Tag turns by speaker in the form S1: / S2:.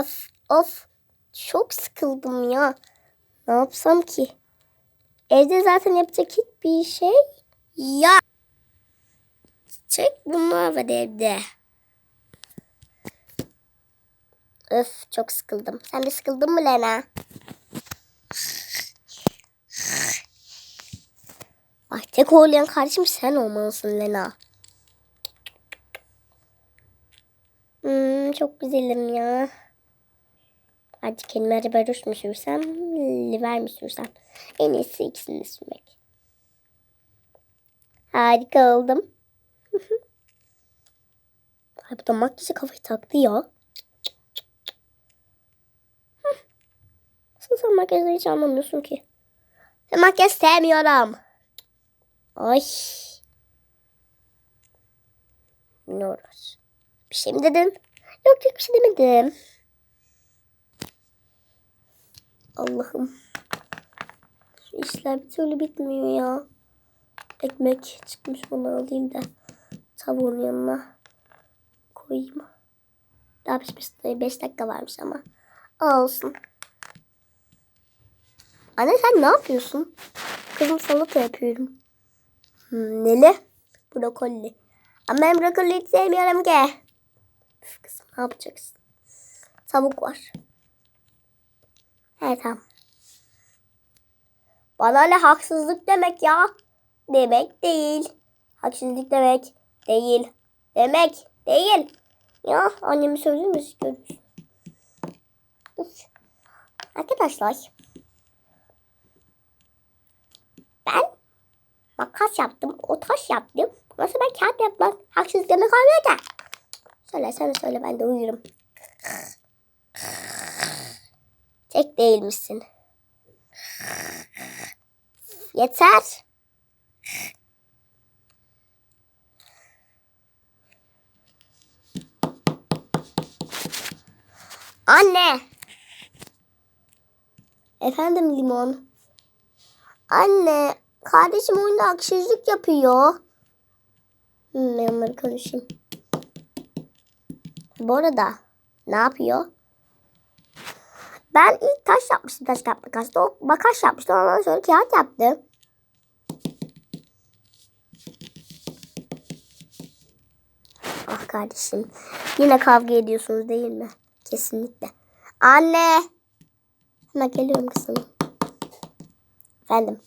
S1: Of of. Çok sıkıldım ya. Ne yapsam ki? Evde zaten yapacak hiçbir şey ya. Çek bunlar var evde. Öf çok sıkıldım. Sen de sıkıldın mı Lena? Ay tek oynayan kardeşim sen olmalısın Lena. Hmm, çok güzelim ya. Hadi kendime acaba mu sürsem, liver mi sürsem? En iyisi ikisini de sürmek. Harika oldum. Ay bu da makyajı kafayı taktı ya. Nasıl sen makyajı hiç anlamıyorsun ki? Ben makyaj sevmiyorum. Ay. Ne uğraş? Bir şey mi dedin? Yok yok bir şey demedim. Allah'ım. Şu işler bir türlü bitmiyor ya. Ekmek çıkmış onu alayım da tavuğun yanına koyayım. Daha pişmiş 5 dakika varmış ama. Olsun. Anne sen ne yapıyorsun? Kızım salata yapıyorum. Hmm, neli? Brokoli. Ama ben brokoli hiç sevmiyorum ki. Üf, kızım ne yapacaksın? Tavuk var. Tamam. Bana ne haksızlık demek ya? Demek değil. Haksızlık demek değil. Demek değil. Ya annemi söyleyeyim mi? Görürsün. Üf. Arkadaşlar. Ben makas yaptım. O taş yaptım. Nasıl ben kağıt yapmam? Haksız demek olmuyor da. Söyle sen söyle ben de uyurum. Tek değilmişsin. Yeter. Anne. Efendim limon. Anne, kardeşim oyunda haksızlık yapıyor. Hmm, ben onları konuşayım. Bu arada ne yapıyor? Ben ilk taş yapmıştım taş kağıt makasla. O makas yapmıştı. Ondan sonra kağıt yaptı. Ah kardeşim. Yine kavga ediyorsunuz değil mi? Kesinlikle. Anne. Hemen geliyorum kızım. Efendim.